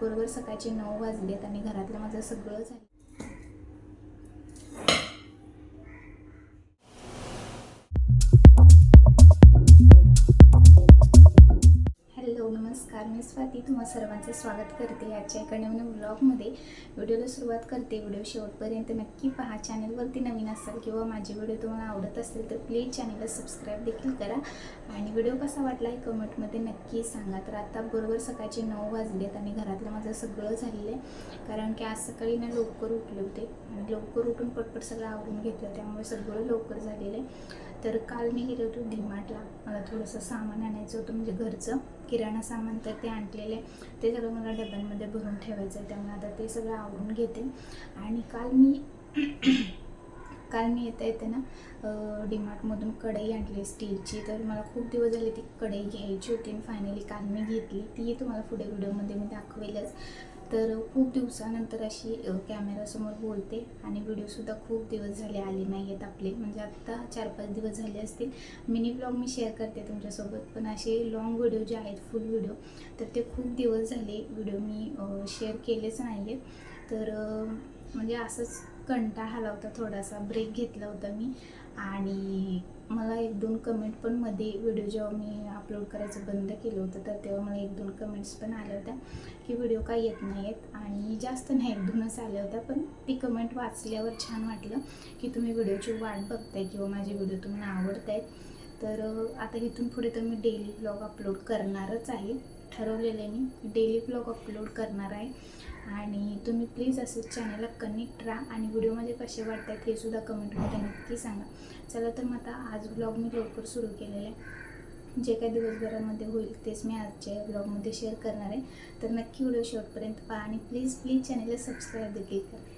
बरोबर सकाळचे नऊ वाजलेत आणि घरातलं माझं सगळं झालं. स्वाती तुम्हा सर्वांचे. स्वागत करते आजच्या एका नवीन ब्लॉगमध्ये व्हिडिओला सुरुवात करते. व्हिडिओ शेवटपर्यंत नक्की पहा. चॅनलवरती नवीन असाल किंवा माझे व्हिडिओ तुम्हाला आवडत असतील तर प्लीज चॅनलला सबस्क्राईब देखील करा. आणि व्हिडिओ कसा वाटला हे कमेंटमध्ये नक्की सांगा. तर आता बरोबर सकाळचे नऊ वाजलेत आणि घरातलं माझं सगळं झालेलं आहे. कारण की आज सकाळी ना लवकर उठले होते. आणि लवकर उठून पटपट सगळं आवरून घेतलं. त्यामुळे सगळं लवकर झालेलं आहे. तर काल मी गेले होतो डीमार्टला मला थोडंसं सामान आणायचं होतं म्हणजे घरचं किराणा सामान तर ते आणलेलं आहे. ते सगळं मला डब्यांमध्ये भरून ठेवायचं आहे त्यामुळे आता ते सगळं आवरून घेते. आणि काल मी काल मी येता येते ना डीमार्टमधून कढई आणली स्टीलची. तर मला खूप दिवस झाले ती कढई घ्यायची होती आणि फायनली काल मी घेतली. ती तुम्हाला पुढे व्हिडिओमध्ये मी दाखवेलच. तर खूप दिवसानंतर अशी कॅमेरासमोर बोलते आणि व्हिडिओसुद्धा खूप दिवस झाले आले नाही आहेत आपले. म्हणजे आत्ता चार पाच दिवस झाले असतील. मिनी ब्लॉग मी शेअर करते तुमच्यासोबत. पण असे लॉंग व्हिडिओ जे आहेत फुल व्हिडिओ तर ते खूप दिवस झाले व्हिडिओ मी शेअर केलेच नाही आहेत तर म्हणजे असंच कंटाळा आला होता थोडासा ब्रेक घेतला होता मी. आणि मला एक दोन कमेंट पण मध्ये व्हिडिओ जेव्हा मी अपलोड करायचं बंद केलं होतं तर तेव्हा मला एक दोन कमेंट्स पण आल्या होत्या की व्हिडिओ काय येत नाही आहेत आणि जास्त नाही एक दोनच आल्या होत्या पण ती कमेंट वाचल्यावर छान वाटलं की तुम्ही व्हिडिओची वाट बघताय किंवा माझे व्हिडिओ तुम्हाला आवडत आहेत तर आता इथून पुढे तर मी डेली ब्लॉग अपलोड करणारच आहे. ठरवलेलं आहे मी डेली ब्लॉग अपलोड करणार आहे. आणि तुम्ही प्लीज असं चॅनलला कनेक्ट राहा आणि व्हिडिओमध्ये कसे वाटतात हे सुद्धा कमेंटमध्ये नक्की सांगा. चला तर मग आता आज ब्लॉग मी लवकर सुरू केलेला आहे. जे काही दिवसभरामध्ये होईल तेच मी आजच्या ब्लॉगमध्ये शेअर करणार आहे. तर नक्की व्हिडिओ शेवटपर्यंत पहा आणि प्लीज प्लीज चॅनलला सबस्क्राईब देखील करा.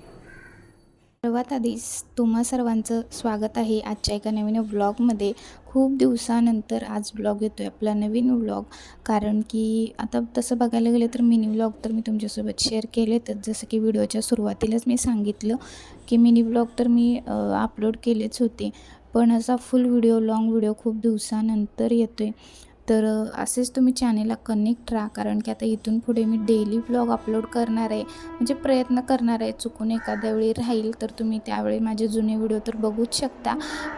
सर्वात आधीच तुम्हा सर्वांचं स्वागत आहे आजच्या एका नवीन ब्लॉगमध्ये खूप दिवसानंतर आज ब्लॉग येतो आहे आपला नवीन व्लॉग कारण की आता तसं बघायला गेलं तर मिनी व्लॉग तर मी तुमच्यासोबत शेअर केलेतच जसं की व्हिडिओच्या सुरुवातीलाच मी सांगितलं की मिनी व्लॉग तर मी अपलोड केलेच होते. पण असा फुल व्हिडिओ लॉंग व्हिडिओ खूप दिवसानंतर येतो आहे तर असेच तुम्ही चॅनेलला कनेक्ट राहा. कारण की आता इथून पुढे मी डेली ब्लॉग अपलोड करणार आहे. म्हणजे प्रयत्न करणार आहे. चुकून एखाद्या वेळी राहील तर तुम्ही त्यावेळी माझे जुने व्हिडिओ तर बघूच शकता.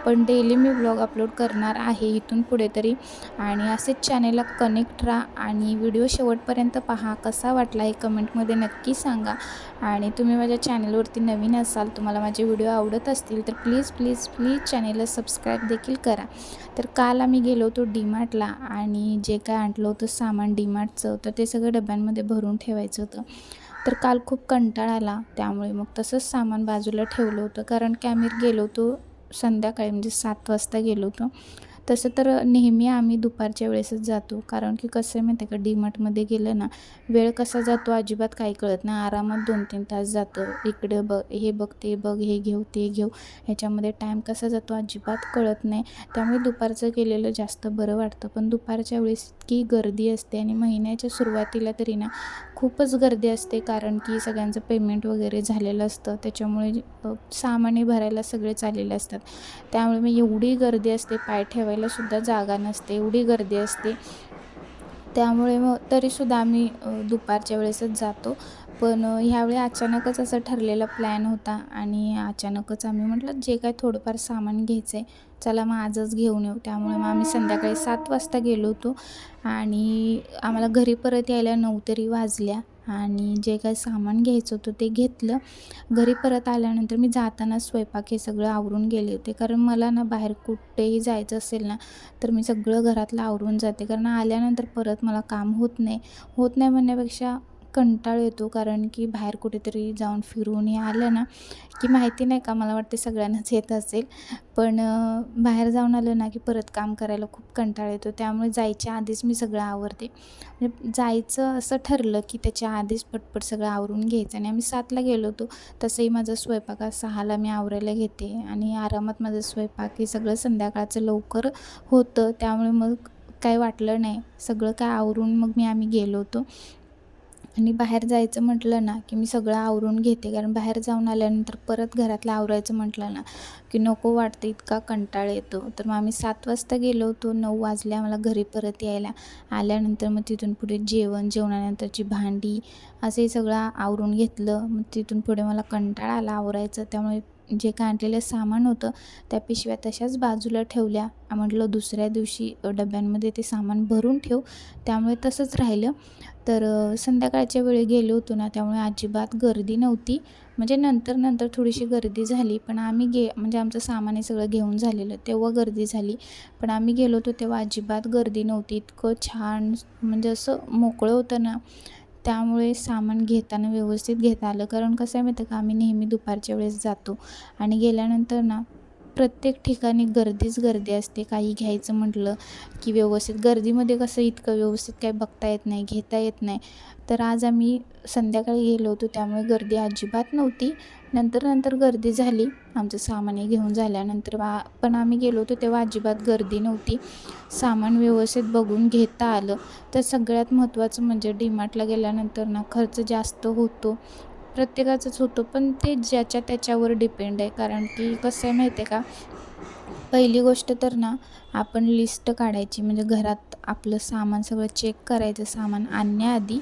पण डेली मी ब्लॉग अपलोड करणार आहे इथून पुढे तरी. आणि असेच चॅनेलला कनेक्ट राहा. आणि व्हिडिओ शेवटपर्यंत पहा. कसा वाटला हे कमेंटमध्ये नक्की सांगा. आणि तुम्ही माझ्या चॅनलवरती नवीन असाल तुम्हाला माझे व्हिडिओ आवडत असतील तर प्लीज प्लीज प्लीज चॅनेलला सबस्क्राईब देखील करा. तर काल आम्ही गेलो होतो डीमार्टला आणि जे काय आणलं होतं सामान डीमार्टचं तर ते सगळं डब्यांमध्ये भरून ठेवायचं होतं. तर काल खूप कंटाळा आला त्यामुळे मग तसंच सामान बाजूला ठेवलं होतं. कारण की आम्ही गेलो होतो संध्याकाळी म्हणजे सात वाजता गेलो होतो. तसं तर नेहमी आम्ही दुपारच्या वेळेसच जातो. कारण की कसं आहे माहिती आहे का? डीमार्टमध्ये गेलं ना वेळ कसा जातो अजिबात काही कळत नाही. आरामात दोन तीन तास जातं. इकडं बघ हे बघ ते बघ हे घेऊ ते घेऊ. ह्याच्यामध्ये टाईम कसा जातो अजिबात कळत नाही. त्यामुळे दुपारचं गेलेलं जास्त बरं वाटतं. पण दुपारच्या वेळेस इतकी गर्दी असते आणि महिन्याच्या सुरुवातीला तरी ना खूपच गर्दी असते. कारण की सगळ्यांचं पेमेंट वगैरे झालेलं असतं. त्याच्यामुळे सामाने भरायला सगळे चाललेले असतात. त्यामुळे मग एवढी गर्दी असते पाय ठेवायला सुद्धा जागा नसते एवढी गर्दी असते. त्यामुळे मग तरीसुद्धा आम्ही दुपारच्या वेळेसच जातो. पण ह्यावेळी अचानकच असं ठरलेला प्लॅन होता आणि अचानकच आम्ही म्हटलं जे काय थोडंफार सामान घ्यायचं आहे चला मग आजच घेऊन येऊ. त्यामुळे मग आम्ही संध्याकाळी सात वाजता गेलो होतो आणि आम्हाला घरी परत यायला नऊ तरी वाजल्या. आणि जे काय सामान घ्यायचं होतं ते घेतलं. घरी परत आल्यानंतर मी जाताना स्वयंपाक हे सगळं आवरून गेले होते. कारण मला ना बाहेर कुठेही जायचं असेल ना तर मी सगळं घरातलं आवरून जाते. कारण आल्यानंतर परत मला काम होत नाही. होत नाही म्हणण्यापेक्षा कंटाळ येतो कारण की बाहेर कुठेतरी जाऊन फिरून हे आलं ना की माहिती नाही का मला वाटते सगळ्यांनाच येत असेल. पण बाहेर जाऊन आलं ना की परत काम करायला खूप कंटाळा येतो. त्यामुळे जायच्या आधीच मी सगळं आवरते. म्हणजे जायचं असं ठरलं की त्याच्या आधीच पटपट सगळं आवरून घ्यायचं. आणि आम्ही सातला गेलो होतो तसंही माझा स्वयंपाक सहाला मी आवरायला घेते. आणि आरामात माझं स्वयंपाक हे सगळं संध्याकाळचं लवकर होतं. त्यामुळे मग काय वाटलं नाही. सगळं काय आवरून मग मी आम्ही गेलो होतो. आणि बाहेर जायचं म्हटलं ना की मी सगळं आवरून घेते. कारण बाहेर जाऊन आल्यानंतर परत घरातलं आवरायचं म्हटलं ना की नको वाटतं इतका कंटाळ येतो. तर मग आम्ही सात वाजता गेलो होतो नऊ वाजले आम्हाला घरी परत यायला. आल्यानंतर मग तिथून पुढे जेवण जेवणानंतरची भांडी असंही सगळं आवरून घेतलं. मग तिथून पुढे मला कंटाळा आला आवरायचं. त्यामुळे जे काय आणलेलं सामान होतं त्या पिशव्या तशाच बाजूला ठेवल्या. म्हटलं दुसऱ्या दिवशी डब्यांमध्ये ते सामान भरून ठेव. त्यामुळे तसंच राहिलं. तर संध्याकाळच्या वेळी गेलो होतो ना त्यामुळे अजिबात गर्दी नव्हती. म्हणजे नंतर नंतर थोडीशी गर्दी झाली पण आम्ही गे म्हणजे आमचं सामान हे सगळं घेऊन झालेलं तेव्हा गर्दी झाली. पण आम्ही गेलो होतो तेव्हा अजिबात गर्दी नव्हती. इतकं छान म्हणजे असं मोकळं होतं ना त्यामुळे सामान घेताना व्यवस्थित घेता आलं. कारण कसं आहे माहिती का आम्ही नेहमी दुपारच्या वेळेस जातो. आणि गेल्यानंतर ना प्रत्येक ठिकाणी गर्दीच गर्दी असते. काही घ्यायचं म्हटलं की व्यवस्थित. गर्दीमध्ये कसं इतकं व्यवस्थित काही बघता येत नाही घेता येत नाही. तर आज आम्ही संध्याकाळी गेलो होतो त्यामुळे गर्दी अजिबात नव्हती. नंतर नंतर गर्दी झाली. आमचं सामानही घेऊन झाल्यानंतर वा पण आम्ही गेलो होतो तेव्हा अजिबात गर्दी नव्हती. सामान व्यवस्थित बघून घेता आलं. तर सगळ्यात महत्त्वाचं म्हणजे डीमार्टला गेल्यानंतर ना खर्च जास्त होतो. प्रत्येकाचंच होतो पण ते ज्याच्या त्याच्यावर डिपेंड आहे. कारण की कसं आहे माहिती आहे का? पहिली गोष्ट तर ना आपण लिस्ट काढायची. म्हणजे घरात आपलं सामान सगळं चेक करायचं सामान आणण्याआधी.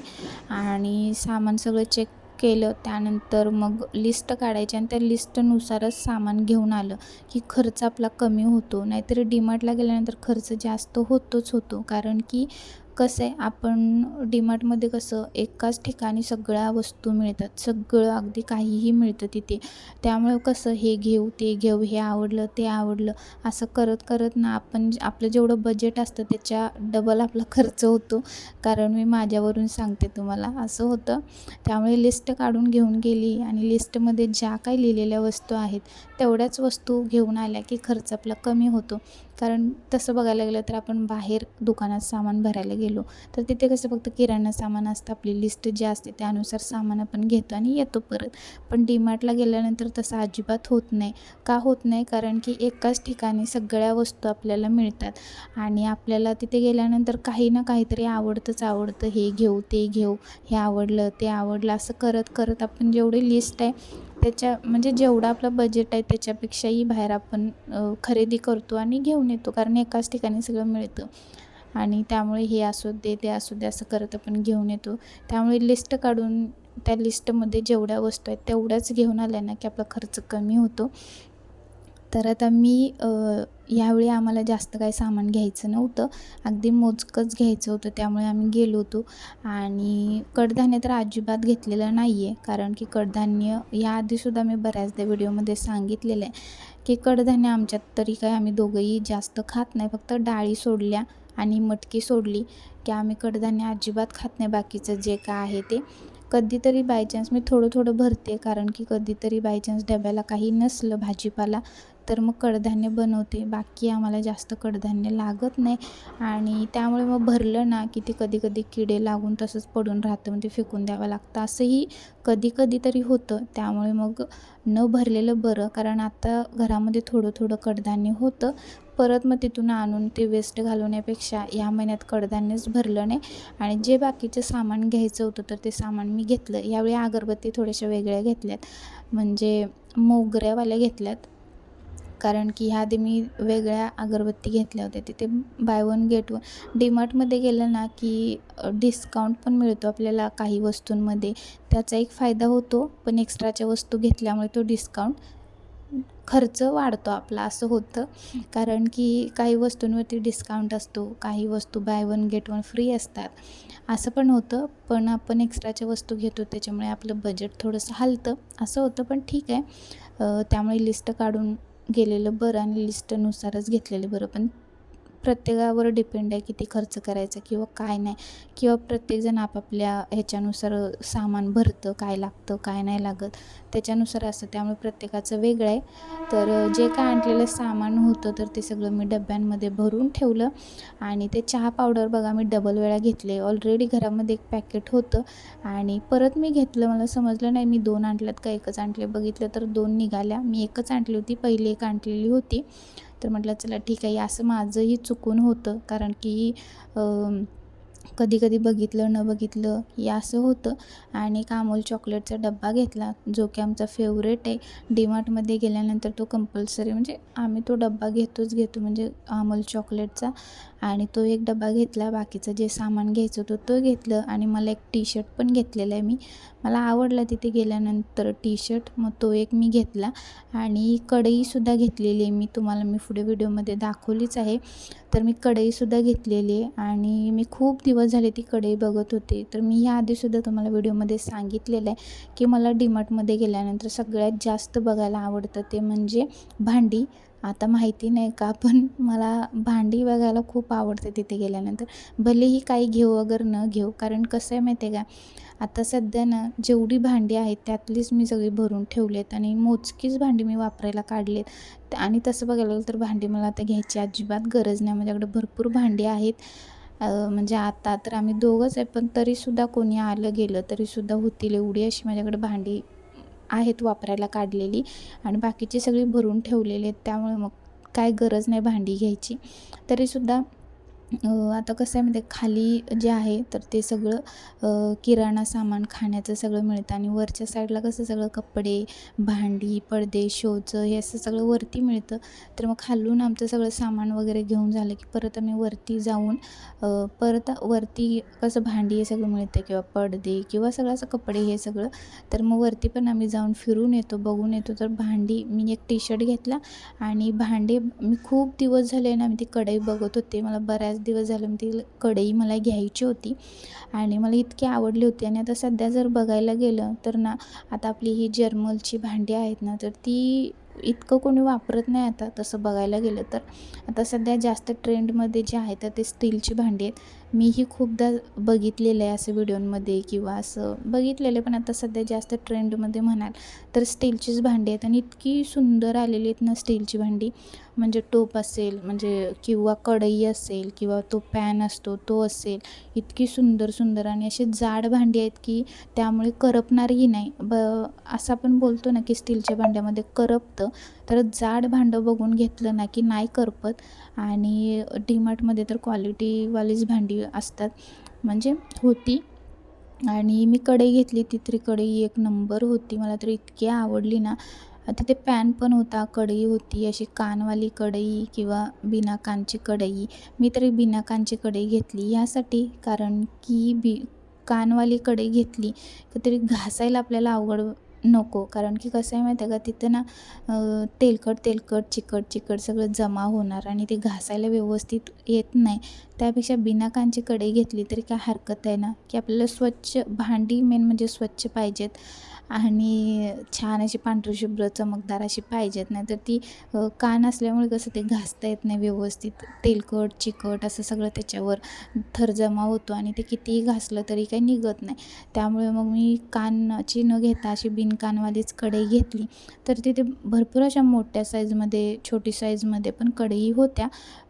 आणि सामान सगळं चेक केलं त्यानंतर मग लिस्ट काढायची आणि त्या लिस्टनुसारच सामान घेऊन आलं की खर्च आपला कमी होतो. नाहीतर डीमार्टला गेल्यानंतर खर्च जास्त होतोच होतो. कारण की कसं आहे आपण डीमार्टमध्ये कसं एकाच ठिकाणी सगळ्या वस्तू मिळतात सगळं अगदी काहीही मिळतं तिथे. त्यामुळे कसं हे घेऊ ते घेऊ हे आवडलं ते आवडलं असं करत करत ना आपण आपलं जेवढं बजेट असतं त्याच्या डबल आपला खर्च होतो. कारण मी माझ्यावरून सांगते तुम्हाला असं होतं. त्यामुळे लिस्ट काढून घेऊन गेली आणि लिस्टमध्ये ज्या काही लिहिलेल्या वस्तू आहेत तेवढ्याच वस्तू घेऊन आल्या की खर्च आपला कमी होतो. कारण तसं बघायला गेलं तर आपण बाहेर दुकानात सामान भरायला गेलो तर तिथे कसं फक्त किराणा सामान असतं आपली लिस्ट जी असते त्यानुसार सामान आपण घेतो आणि येतो परत. पण डीमार्टला गेल्यानंतर तसं अजिबात होत नाही. का होत नाही? कारण की एकाच ठिकाणी सगळ्या वस्तू आपल्याला मिळतात आणि आपल्याला तिथे गेल्यानंतर काही ना काहीतरी आवडतंच आवडतं. हे घेऊ ते घेऊ हे आवडलं ते आवडलं असं करत करत आपण जेवढी लिस्ट आहे त्याच्या म्हणजे जेवढं आपलं बजेट आहे त्याच्यापेक्षाही बाहेर आपण खरेदी करतो आणि घेऊन येतो. कारण एकाच ठिकाणी सगळं मिळतं. आणि त्यामुळे हे असू दे ते असू दे असं करत आपण घेऊन येतो. त्यामुळे लिस्ट काढून त्या लिस्टमध्ये जेवढ्या वस्तू आहेत तेवढ्याच घेऊन आल्या ना की आपला खर्च कमी होतो. तर आता मी यावेळी आम्हाला जास्त काही सामान घ्यायचं नव्हतं. अगदी मोजकंच घ्यायचं होतं त्यामुळे आम्ही गेलो होतो. आणि कडधान्य तर अजिबात घेतलेलं नाही आहे कारण की कडधान्य याआधीसुद्धा मी बऱ्याचदा व्हिडिओमध्ये सांगितलेलं आहे की कडधान्य आमच्यात तरी काय आम्ही दोघंही जास्त खात नाही. फक्त डाळी सोडल्या आणि मटकी सोडली की आम्ही कडधान्य अजिबात खात नाही. बाकीचं जे काय आहे ते. कधीतरी बाय चान्स मी थोडं थोडं भरते कारण की कधीतरी बाय चान्स डब्याला काही नसलं भाजीपाला तर मग कडधान्य बनवते. बाकी आम्हाला जास्त कडधान्य लागत नाही. आणि त्यामुळे मग भरलं ना की ते कधी कधी किडे लागून तसंच पडून राहतं म्हणजे फेकून द्यावं लागतं. असंही कधी कधी तरी होतं. त्यामुळे मग न भरलेलं बरं कारण आता घरामध्ये थोडं थोडं कडधान्य होतं. परत मग तिथून आणून ते वेस्ट घालवण्यापेक्षा या महिन्यात कडधान्यच भरलं नाही. आणि जे बाकीचं सामान घ्यायचं होतं तर ते सामान मी घेतलं. यावेळी अगरबत्ती थोड्याशा वेगळ्या घेतल्यात. म्हणजे मोगऱ्यावाल्या घेतल्यात. कारण की ह्या आधी मी वेगळ्या अगरबत्ती घेतल्या होत्या. तिथे बाय वन गेट वन डीमार्टमध्ये गेलं ना की डिस्काउंट पण मिळतो आपल्याला काही वस्तूंमध्ये. त्याचा एक फायदा होतो पण एक्स्ट्राच्या वस्तू घेतल्यामुळे तो डिस्काउंट खर्च वाढतो आपला असं होतं. कारण की काही वस्तूंवरती डिस्काउंट असतो काही वस्तू buy one get one free असतात. असं पण होतं पण आपण एक्स्ट्राच्या वस्तू घेतो त्याच्यामुळे आपलं बजेट थोडंसं हलतं. असं होतं पण ठीक आहे. त्यामुळे लिस्ट काढून गेलेलं बरं आणि लिस्टनुसारच घेतलेलं बरं. पण प्रत्येकावर डिपेंड आहे किती खर्च करायचा किंवा काय नाही. किंवा प्रत्येकजण आपापल्या ह्याच्यानुसार सामान भरतं काय लागतं काय नाही लागत. त्याच्यानुसार असतं. त्यामुळे प्रत्येकाचं वेगळं आहे. तर जे काय आणलेलं सामान होतं तर ते सगळं मी डब्यांमध्ये भरून ठेवलं. आणि ते चहा पावडर बघा मी डबल वेळा घेतले. ऑलरेडी घरामध्ये एक पॅकेट होतं. आणि परत मी घेतलं. मला समजलं नाही मी दोन आणल्यात का एकच आणले? बघितलं तर दोन निघाल्या. मी एकच आणली होती. पहिली एक आणलेली होती. तर म्हटलं चला ठीक आहे. असं माझंही चुकून होतं. कारण की कधी कधी बघितलं न बघितलं हे असं होतं. आणि एक अमोल चॉकलेटचा डब्बा घेतला जो की आमचा फेवरेट आहे. डीमार्टमध्ये गेल्यानंतर तो कंपल्सरी म्हणजे आम्ही तो डब्बा घेतोच घेतो म्हणजे अमोल चॉकलेटचा. आणि तो एक डबा घेतला बाकीचं जे सामान घ्यायचं होतं तो घेतलं आणि मला एक टी शर्ट पण घेतलेला आहे मी. मला आवडला तिथे गेल्यानंतर टी शर्ट मग तो एक मी घेतला आणि कढईसुद्धा घेतलेली आहे मी. तुम्हाला मी पुढे व्हिडिओमध्ये दाखवलीच आहे. तर मी कढईसुद्धा घेतलेली आहे आणि मी खूप दिवस झाले ती कढई बघत होते. तर मी ह्या आधीसुद्धा तुम्हाला व्हिडिओमध्ये सांगितलेलं आहे की मला डीमार्टमध्ये गेल्यानंतर सगळ्यात जास्त बघायला आवडतं ते म्हणजे भांडी. आता माहिती नाही का पण मला भांडी बघायला खूप आवडते तिथे गेल्यानंतर. भलेही काही घेऊ वगैरे न घेऊ कारण कसं आहे माहिती आहे का आता सध्या ना जेवढी भांडी आहेत त्यातलीच मी सगळी भरून ठेवलेत आणि मोजकीच भांडी मी वापरायला काढलेत आणि तसं बघायला गेलं तर भांडी मला आता घ्यायची अजिबात गरज नाही. माझ्याकडे भरपूर भांडी आहेत. म्हणजे आता तर आम्ही दोघंच आहे पण तरीसुद्धा कोणी आलं गेलं तरीसुद्धा होतील एवढी अशी माझ्याकडे भांडी आहेत वापरायला काढलेली आणि बाकीची सगळी भरून ठेवलेली आहेत. त्यामुळे मग काय गरज नाही भांडी घ्यायची. तरीसुद्धा आता कसं आहे म्हणजे खाली जे आहे तर ते सगळं किराणा सामान खाण्याचं सगळं मिळतं आणि वरच्या साईडला कसं सगळं कपडे भांडी पडदे शोचं हे असं सगळं वरती मिळतं. तर मग खालून आमचं सगळं सामान वगैरे घेऊन झालं की परत आम्ही वरती जाऊन परत वरती कसं भांडी हे सगळं मिळतं किंवा पडदे किंवा सगळं असं कपडे हे सगळं तर मग वरती पण आम्ही जाऊन फिरून येतो बघून येतो. तर भांडी मी एक टी शर्ट घेतला आणि भांडे मी खूप दिवस झाले ना मी ती कढई बघत होते. मला बऱ्याच दिवस झाले ती कढई मला घ्यायची होती आणि मला इतकी आवडली होती. आणि आता सध्या जर बघायला गेलं तर ना आता आपली ही जर्मलची भांडी आहेत ना तर ती इतकं कोणी वापरत नाही आता तसं बघायला गेलं तर. आता सध्या जास्त ट्रेंडमध्ये जे आहे तर ते स्टीलची भांडी आहेत. मीही खूपदा बघितलेलं आहे असं व्हिडिओमध्ये किंवा असं बघितलेलं आहे पण आता सध्या जास्त ट्रेंडमध्ये म्हणाल तर स्टीलचीच भांडी आहेत आणि इतकी सुंदर आलेली आहेत ना स्टीलची भांडी. म्हणजे टोप असेल म्हणजे किंवा कढई असेल किंवा तो पॅन असतो तो असेल. इतकी सुंदर सुंदर आणि अशी जाड भांडी आहेत की त्यामुळे करपणारही नाही. ब असं आपण बोलतो ना की स्टीलच्या भांड्यामध्ये करपतं तर जाड भांडं बघून घेतलं ना की नाही करपत. आणि डीमार्टमध्ये तर क्वालिटीवालीच भांडी असतात. म्हणजे होती. आणि मी कढई घेतली ती तरी कढई एक नंबर होती. मला तर इतकी आवडली ना. तिथे पॅन पण होता कढई होती. अशी कानवाली कढई किंवा बिना कानची कढई. मी तरी बिना कानची कढई घेतली ह्यासाठी कारण की बी कानवाली कढई घेतली तर तरी घासायला आपल्याला अवघड नको. कारण की कसं आहे माहिती आहे का तिथं ना तेलकट तेलकट चिकट चिकट सगळं जमा होणार आणि ते घासायला व्यवस्थित येत नाही. त्यापेक्षा बिना कांची कढई घेतली तरी काय हरकत आहे ना? की आपल्याला स्वच्छ भांडी मेन म्हणजे स्वच्छ पाहिजेत. आणि छान अशी पांढरी शुभ्र चमकदार अशी पाहिजेत नाही तर ती कान असल्यामुळे कसं ते घासता येत नाही व्यवस्थित. तेलकट चिकट असं सगळं त्याच्यावर थर जमा होतो आणि ते कितीही घासलं तरी काही निघत नाही. त्यामुळे मग मी कानाची न घेता अशी बिनकानवालीच कढई घेतली. तर तिथे भरपूर अशा मोठ्या साईजमध्ये छोटी साईजमध्ये पण कढई होत्या.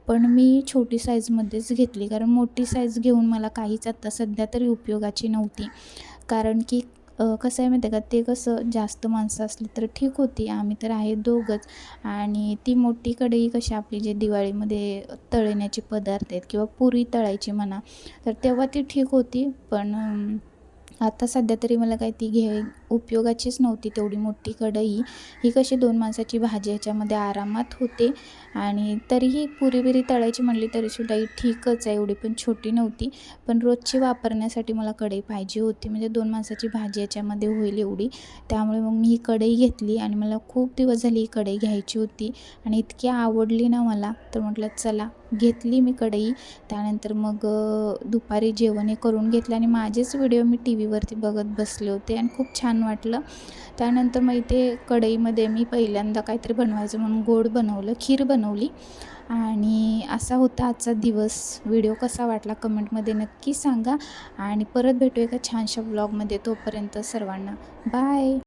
पण मी छोटी साईजमध्येच घेतली कारण मोठी साईज घेऊन मला काहीच आत्ता सध्या तरी उपयोगाची नव्हती. कारण की कसं आहे माहिती आहे का? ते कसं जास्त माणसं असली तर ठीक होती. आम्ही तर आहे दोघंच. आणि ती मोठी कढई कशी आपली जे दिवाळीमध्ये तळण्याचे पदार्थ आहेत किंवा पुरी तळायची म्हणा तर तेव्हा ती ठीक होती. पण आता सध्या तरी मला काय ती घे उपयोगाचीच नव्हती तेवढी मोठी कढई. ही कशी दोन माणसाची भाजी ह्याच्यामध्ये आरामात होते. आणि तरीही पुरी बिरी तळायची म्हणली तरीसुद्धा ही ठीकच आहे एवढी पण छोटी नव्हती. पण रोजची वापरण्यासाठी मला कढई पाहिजे होती. म्हणजे दोन माणसाची भाजी याच्यामध्ये होईल एवढी. त्यामुळे मग मी ही कढई घेतली आणि मला खूप दिवस झाली ही कढई घ्यायची होती. आणि इतकी आवडली ना मला तर म्हटलं चला घेतली मी कढई. त्यानंतर मग दुपारी जेवण हे करून घेतलं. आणि माझेच व्हिडिओ मी टी व्हीवरती बघत बसले होते. आणि खूप छान छान वाटलं. त्यानंतर मग इथे कढईमध्ये मी पहिल्यांदा काहीतरी बनवायचं म्हणून गोड बनवलं खीर बनवली. आणि असा होता आजचा दिवस. व्हिडिओ कसा वाटला कमेंटमध्ये नक्की सांगा. आणि परत भेटू एका छानशा ब्लॉगमध्ये तोपर्यंत सर्वांना बाय